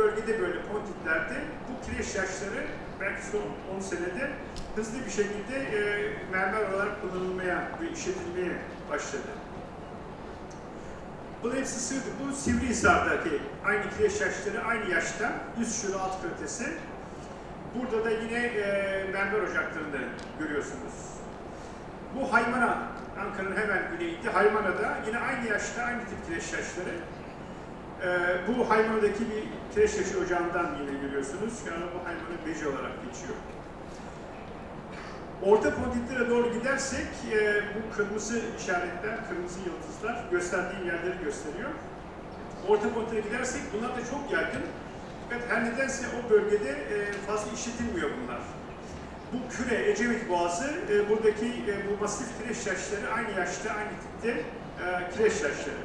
bölgede böyle pontiklerde bu kireç yaşları belki son 10 senede hızlı bir şekilde e, mermer olarak kullanılmaya ve işletilmeye başladı. Bunun hepsi sığdı. Bu Sivrihisar'daki aynı kireç yaşları aynı yaşta üst şura alt kalitesi. Burada da yine e, mermer ocaklarını görüyorsunuz. Bu Haymana, Ankara'nın hemen güneyinde. Haymana'da yine aynı yaşta aynı tip kireç yaşları. Ee, bu Haymana'daki bir taşı ocağından yine görüyorsunuz. Yani bu Haymana Beji olarak geçiyor. Orta pontiklere doğru gidersek e, bu kırmızı işaretler, kırmızı yıldızlar gösterdiğim yerleri gösteriyor. Orta pontiklere gidersek bunlar da çok yaygın. Fakat her nedense o bölgede e, fazla işletilmiyor bunlar. Bu küre, Ecevit Boğazı, e, buradaki e, bu masif kireç taşları aynı yaşta, aynı tipte e, kireç taşları.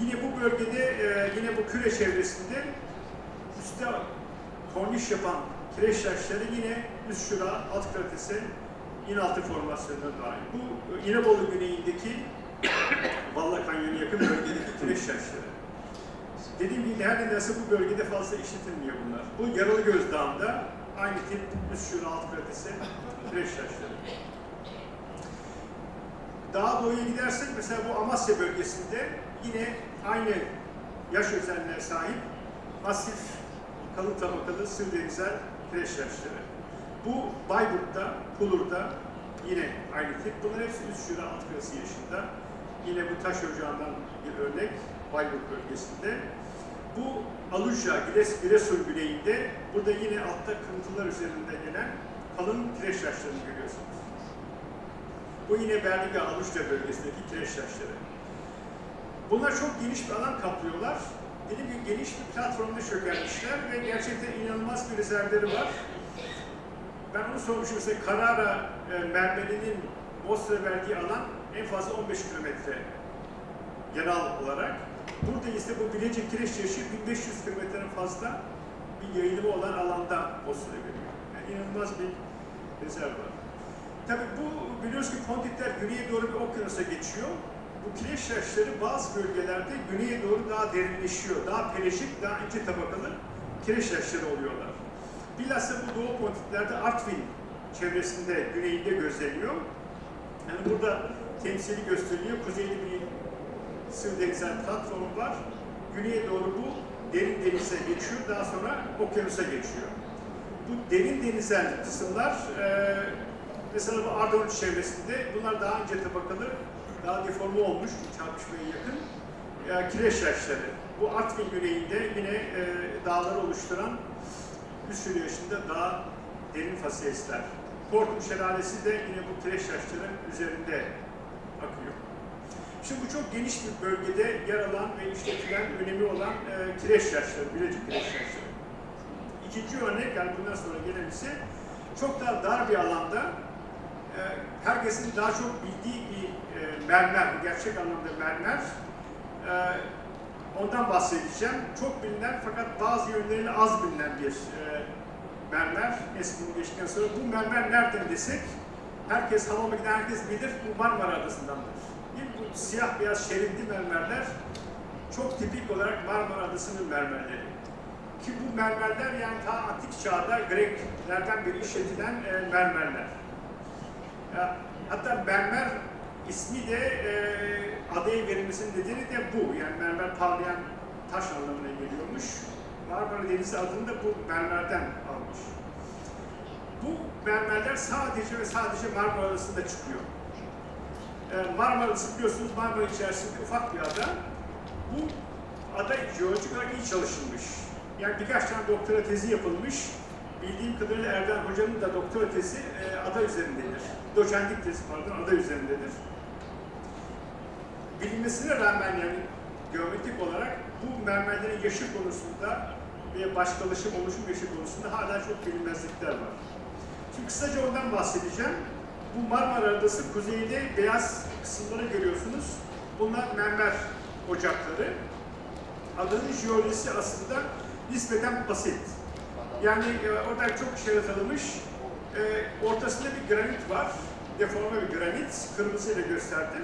Yine bu bölgede, e, yine bu küre çevresinde üstte korniş yapan kireç taşları yine üst şura, alt kalitesi, inaltı formasyonuna dahil. Bu e, İnebolu güneyindeki Valla Kanyonu yakın bölgedeki kireç taşları. Dediğim gibi her nedense bu bölgede fazla işletilmiyor bunlar. Bu Yaralı Göz Dağı'nda aynı tip üst şura, alt kalitesi kireç taşları. Daha doğuya gidersek mesela bu Amasya bölgesinde yine aynı yaş özelliğine sahip masif kalın tabakalı sığ denizel kireç taşları. Bu Bayburt'ta, Kulur'da yine aynı tip. Bunlar hepsi üst şura alt kırası yaşında. Yine bu taş ocağından bir örnek Bayburt bölgesinde. Bu Aluja, Giresun, Giresun güneyinde burada yine altta kırıntılar üzerinde gelen kalın kireç taşlarını görüyorsunuz. Bu yine Berliga, Aluja bölgesindeki kireç taşları. Bunlar çok geniş bir alan kaplıyorlar. Dediğim gibi geniş bir platformda çökermişler ve gerçekten inanılmaz bir rezervleri var. Ben onu sormuşum mesela Carrara e, mermerinin Mostra verdiği alan en fazla 15 kilometre genel olarak. Burada ise bu Bilecik Kireç Yaşı 1500 kilometrenin fazla bir yayılımı olan alanda Mostra veriyor. Yani inanılmaz bir rezerv var. Tabii bu biliyoruz ki Pontikler güneye doğru bir okyanusa geçiyor. Bu kireç taşları bazı bölgelerde güneye doğru daha derinleşiyor. Daha peleşik, daha ince tabakalı kireç taşları oluyorlar. Bilhassa bu Doğu Pontiklerde Artvin çevresinde, güneyinde gözleniyor. Yani burada temsili gösteriliyor. Kuzeyde bir sığ denizel platform var. Güneye doğru bu derin denize geçiyor. Daha sonra okyanusa geçiyor. Bu derin denizel kısımlar e, mesela bu Ardahan çevresinde bunlar daha ince tabakalı, daha deforme olmuş, çarpışmaya yakın e, kireç taşları. Bu Artvin güneyinde yine e, dağları oluşturan üst sürü yaşında daha derin fasilesler. Korkum Şelalesi de yine bu kireç taşların üzerinde akıyor. Şimdi bu çok geniş bir bölgede yer alan ve işletilen önemi olan e, kireç taşları, Bilecik kireç taşları. İkinci örnek, yani bundan sonra gelen ise çok daha dar bir alanda herkesin daha çok bildiği bir e, mermer, gerçek anlamda mermer. E, ondan bahsedeceğim. Çok bilinen fakat bazı yönleriyle az bilinen bir e, mermer. Eski geçtikten sonra bu mermer nereden desek herkes hamama giden herkes bilir bu Marmara Adası'ndandır. Mi? Bu siyah beyaz şeritli mermerler çok tipik olarak Marmara Adası'nın mermerleri. Ki bu mermerler yani ta antik çağda Greklerden beri işletilen e, mermerler. Hatta mermer ismi de e, adaya verilmesinin nedeni de bu. Yani mermer parlayan taş anlamına geliyormuş. Marmara Denizi adını da bu mermerden almış. Bu mermerler sadece ve sadece Marmara Adası'nda çıkıyor. E, Marmara biliyorsunuz Marmara içerisinde ufak bir ada. Bu ada jeolojik olarak iyi çalışılmış. Yani birkaç tane doktora tezi yapılmış. Bildiğim kadarıyla Erdem Hoca'nın da doktora tezi e, ada üzerindedir. Doçentlik tezi pardon ada üzerindedir. Bilinmesine rağmen yani geometrik olarak bu mermerlerin yaşı konusunda ve başkalaşım oluşum yaşı konusunda hala çok bilinmezlikler var. Şimdi kısaca ondan bahsedeceğim. Bu Marmara Adası kuzeyde beyaz kısımları görüyorsunuz. Bunlar mermer ocakları. Adanın jeolojisi aslında nispeten basit. Yani e, orada çok yaratılmış. E, ortasında bir granit var. Deforme bir granit. Kırmızı ile gösterdim.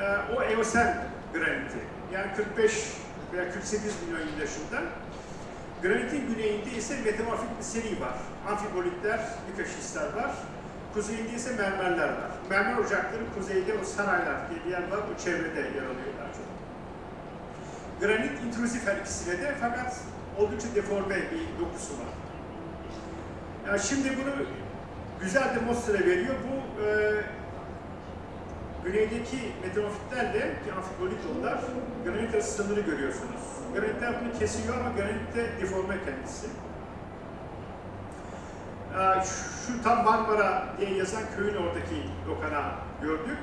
E, o Eosen graniti. Yani 45 veya 48 milyon yıl yaşında. Granitin güneyinde ise metamorfik bir seri var. Amfibolitler, mikaşistler var. Kuzeyinde ise mermerler var. Mermer ocakları kuzeyde o saraylar diye bir yer var. Bu çevrede yer alıyorlar çok. Granit intrusif her ikisine de fakat oldukça deforme bir dokusu var. Yani şimdi bunu güzel de Mostra veriyor. Bu e, güneydeki metamorfitlerle ki amfibolit onlar granit sınırı görüyorsunuz. Granitler bunu kesiyor ama granit de deforme kendisi. Ee, Şu tam Marmara diye yazan köyün oradaki lokana gördük.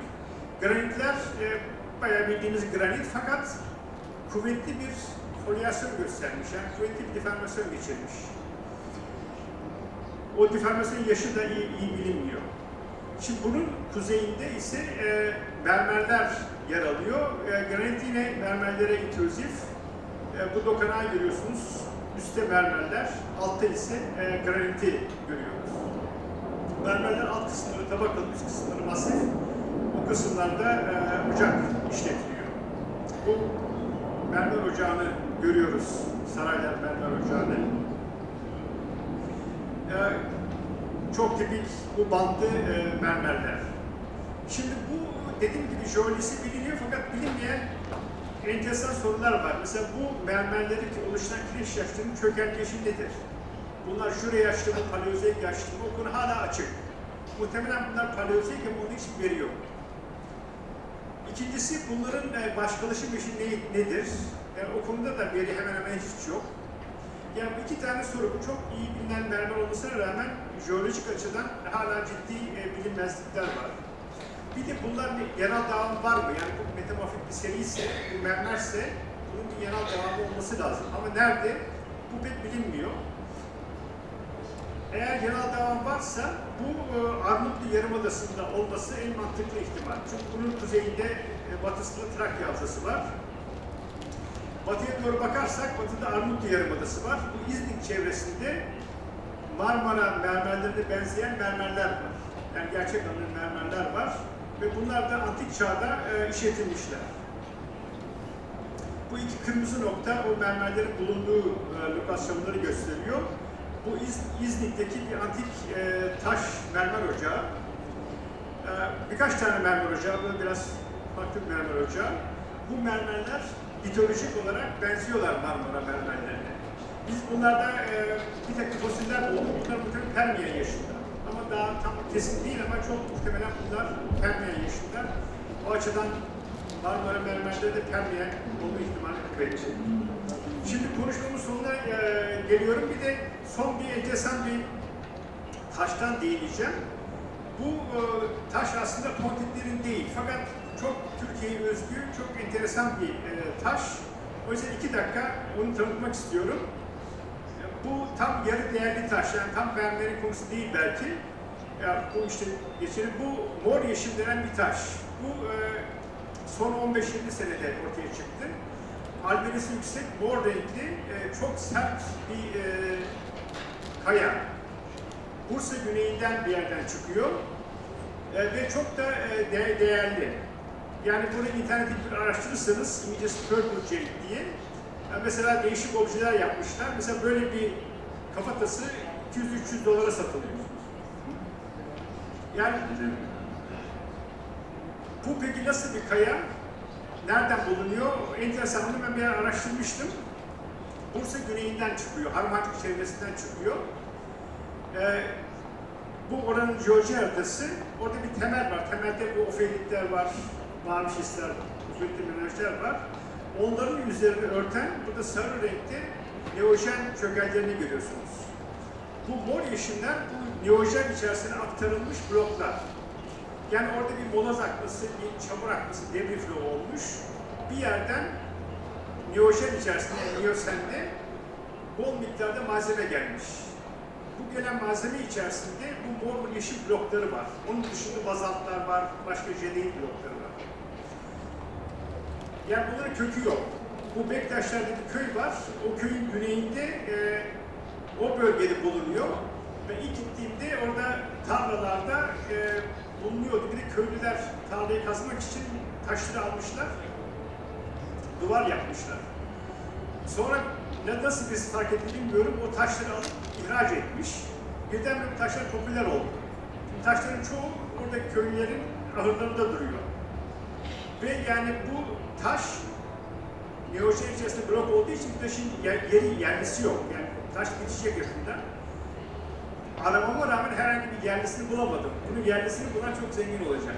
Granitler e, bayağı bildiğimiz granit fakat kuvvetli bir folyasyon göstermiş. Yani kuvvetli bir deformasyon geçirmiş. O deformasyon yaşı da iyi, iyi bilinmiyor. Şimdi bunun kuzeyinde ise e, mermerler yer alıyor. E, granit yine mermerlere intruzif. E, bu dokanağı görüyorsunuz. Üstte mermerler, altta ise e, graniti görüyoruz. Mermerler alt kısımları tabakalı, üst kısımları masif. O kısımlarda e, ocak işletiliyor. Bu mermer ocağını görüyoruz. Saraylar mermer ocağını. E, çok tipik bu bantlı e, mermerler. Şimdi bu dediğim gibi jeolojisi biliniyor fakat bilinmeyen enteresan sorular var. Mesela bu mermerleri ki oluşturan kireç yaşlarının kökenleşi nedir? Bunlar jüre yaşlı mı, paleozoik yaşlı mı? O konu hala açık. Muhtemelen bunlar paleozoik ama onun hiçbir veri yok. İkincisi bunların e, başkalaşım işi ne, nedir? Yani o konuda da veri hemen hemen hiç yok. Yani iki tane soru, bu çok iyi bilinen mermer olmasına rağmen jeolojik açıdan hala ciddi e, bilinmezlikler var. Bir de bunların bir yanal devamı var mı? Yani bu metamorfik bir seri ise, bu mermerse bunun bir yanal devamı olması lazım. Ama nerede? Bu pek bilinmiyor. Eğer yanal devam varsa bu e, Armutlu Yarımadası'nda olması en mantıklı ihtimal. Çünkü bunun kuzeyinde e, batısında Trakya Havzası var. Batıya doğru bakarsak batıda Armutlu Yarımadası var. Bu İznik çevresinde Marmara mermerlerine benzeyen mermerler var. Yani gerçek anlamda mermerler var. Ve bunlar da antik çağda e, işletilmişler. Bu iki kırmızı nokta o mermerlerin bulunduğu e, lokasyonları gösteriyor. Bu İz, İznik'teki bir antik e, taş mermer ocağı. E, birkaç tane mermer ocağı, da biraz farklı bir mermer ocağı. Bu mermerler mitolojik olarak benziyorlar Marmara mermerlerine. Biz bunlarda e, bir takım fosiller bulduk. Bunlar muhtemelen Permiyen yaşında. Ama daha tam kesin değil ama çok muhtemelen bunlar Permiyen yaşında. O açıdan Marmara mermerleri de Permiyen olma ihtimali kuvvetli. Şimdi konuşmamın sonuna e, geliyorum. Bir de son bir enteresan bir taştan değineceğim. Bu e, taş aslında Pontitlerin değil fakat çok Türkiye'ye özgü, çok enteresan bir e, taş. O yüzden iki dakika onu tanıtmak istiyorum. E, Bu tam yarı değerli taş, yani tam mermerin konusu değil belki. Ya bu işte geçelim. Bu mor yeşil denen bir taş. Bu e, son 15-20 senede ortaya çıktı. Albenisi yüksek, mor renkli, e, çok sert bir e, kaya. Bursa güneyinden bir yerden çıkıyor E, ve çok da e, de- değerli. Yani bunu internette bir araştırırsanız İngilizcesi Purple Jade diye e, mesela değişik objeler yapmışlar. Mesela böyle bir kafatası 200-300 dolara satılıyor. Yani bu peki nasıl bir kaya? Nereden bulunuyor? Enteresan bunu ben bir ara araştırmıştım. Bursa güneyinden çıkıyor, Harmancık çevresinden çıkıyor. Ee, bu oranın jeoloji haritası. Orada bir temel var. Temelde bu ofelitler var, mavi şişler, ofelitli mineraller var. Onların üzerini örten, burada sarı renkte neojen çökellerini görüyorsunuz. Bu mor yeşiller bu neojen içerisine aktarılmış bloklar. Yani orada bir moloz akması, bir çamur akması, debris olmuş. Bir yerden neojen içerisinde, neosende bol miktarda malzeme gelmiş. Bu gelen malzeme içerisinde bu mor ve yeşil blokları var. Onun dışında bazaltlar var, başka jedeit blokları var. Yani bunların kökü yok. Bu Bektaşlar'da bir köy var. O köyün güneyinde e, o bölgede bulunuyor. Ve ilk gittiğimde orada tarlalarda e, bulunuyordu. Bir de köylüler tarlayı kazmak için taşları almışlar. Duvar yapmışlar. Sonra nasıl biz fark etti bilmiyorum. O taşları alıp ihraç etmiş. Birdenbire bu taşlar popüler oldu. Taşların çoğu oradaki köylülerin ahırlarında duruyor. Ve yani bu taş Neojen içerisinde blok olduğu için bu taşın yer- yeri yerlisi yok. Yani taş bitecek yakında. Aramama rağmen herhangi bir yerlisini bulamadım. Bunun yerlisini bulan çok zengin olacak.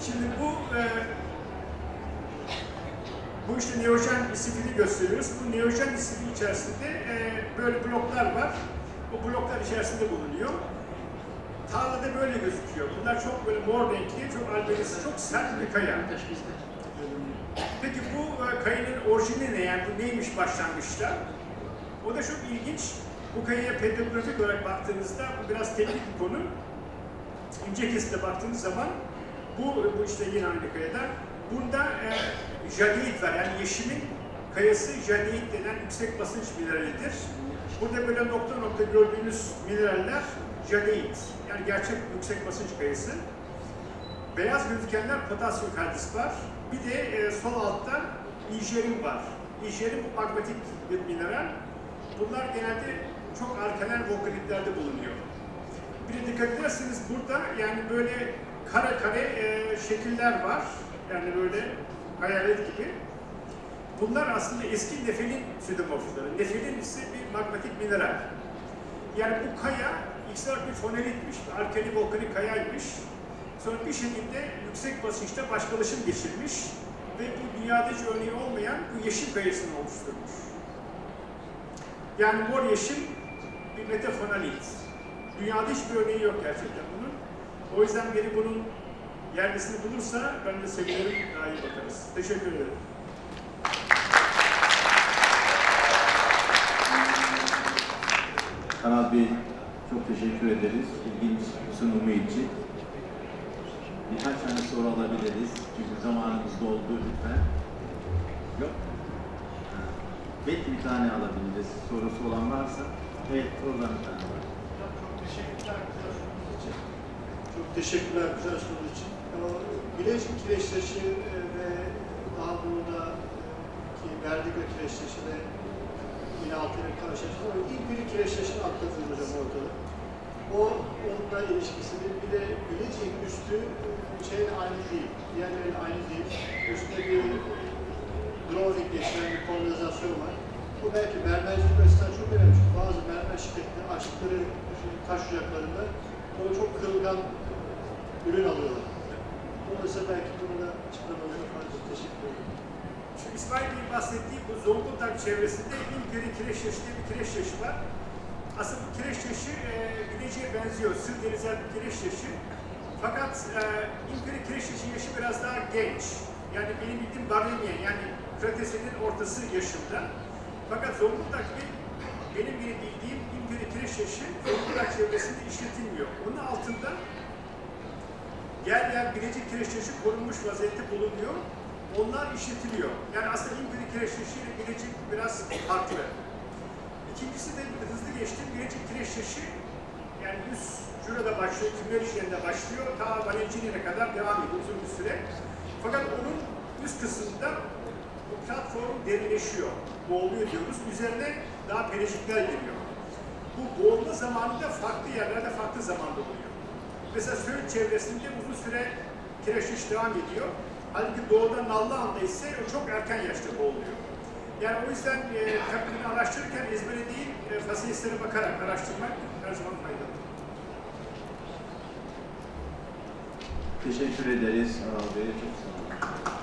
Şimdi bu e, bu işte Neojen istifini gösteriyoruz. Bu Neojen istifi içerisinde e, böyle bloklar var. Bu bloklar içerisinde bulunuyor. Tarlada böyle gözüküyor. Bunlar çok böyle mor renkli, çok albenisi, çok sert bir kaya. Peki bu e, kayanın orijini ne? Yani bu neymiş başlangıçta? O da çok ilginç. Bu kayaya petrografik olarak baktığınızda bu biraz teknik bir konu. İnce kesite baktığınız zaman bu, bu işte yine aynı kayada. Bunda e, jadeit var. Yani yeşimin kayası jadeit denen yüksek basınç mineralidir. Burada böyle nokta nokta gördüğünüz mineraller jadeit. Yani gerçek yüksek basınç kayası. Beyaz gözükenler potasyum kaldis Bir de e, sol altta ijerin var. İjerin bu magmatik bir mineral. Bunlar genelde çok arkener volkanitlerde bulunuyor. Bir de dikkat ederseniz burada yani böyle kare kare e, şekiller var. Yani böyle hayalet gibi. Bunlar aslında eski nefelin pseudomorfları. Nefelin ise bir magmatik mineral. Yani bu kaya ilk bir fonelitmiş, bir arkeli volkanik kayaymış. Sonra bir şekilde yüksek basınçta başkalaşım geçirmiş ve bu dünyada hiç örneği olmayan bu yeşil kayasını oluşturmuş. Yani mor yeşil bir metafonalit. Dünyada hiçbir örneği yok gerçekten bunun. O yüzden biri bunun yerlisini bulursa ben de sevinirim, daha iyi bakarız. Teşekkür ederim. Kanal Bey çok teşekkür ederiz ilginç sunumu için. Birkaç tane soru alabiliriz. Çünkü zamanımız doldu lütfen. Yok. Belki bir tane alabiliriz. Sorusu olan varsa. Evet, oradan bir tane var. Çok teşekkürler güzel sunum için. Çok teşekkürler güzel sunum için. O Bileşik kireçtaşı e, ve daha burada e, ki Verdigo kireçtaşı ve yine altıyla karşılaştım ama ilk biri kireçtaşını atladınız hocam ortada. O onunla ilişkisini bir de Bilecik üstü e, şeyin aynı değil. Diğerlerinin aynı değil. Üstünde bir drawing geçiren bir kondensasyon var. Bu belki mermercilik açısından çok önemli. Çünkü bazı mermer şirketleri açtıkları taş ocaklarında böyle çok kırılgan ürün alıyorlar. Dolayısıyla belki bunu da açıklamaları fazla teşekkür ederim. Şu İsmail Bey'in bahsettiği bu Zonguldak çevresinde İmperi kireç taşı diye bir kireç taşı var. Aslında bu kireç taşı e, Bilecik'e benziyor. Sır denizel bir kireç taşı. Fakat e, İmperi kireç taşı yaşı biraz daha genç. Yani benim bildiğim Barremian yani Kratesi'nin ortası yaşında. Fakat Zonguldak bir benim bile bildiğim İmperi kireç taşı Zonguldak çevresinde işletilmiyor. Bunun altında yer yer Bilecik kireç taşı korunmuş vaziyette bulunuyor. Onlar işletiliyor. Yani aslında İmperi kireç taşı ile Bilecik biraz farklı. İkincisi de hızlı geçtim. Bilecik kireç taşı yani üst şurada başlıyor, Kimmerişyen'de başlıyor. Ta Valencien'e kadar devam ediyor uzun bir süre. Fakat onun üst kısmında bu platform derinleşiyor. Boğuluyor diyoruz. Üzerine daha pelejikler geliyor. Bu boğulma zamanında farklı yerlerde farklı zamanda oluyor. Mesela Söğüt çevresinde uzun süre kireçleş devam ediyor. Halbuki doğuda Nallıhan'da ise o çok erken yaşta boğuluyor. Yani o yüzden e, bunu araştırırken ezbere değil, e, fasilislere bakarak araştırmak her zaman faydalı. Teşekkür ederiz Bey. Çok sağ olun.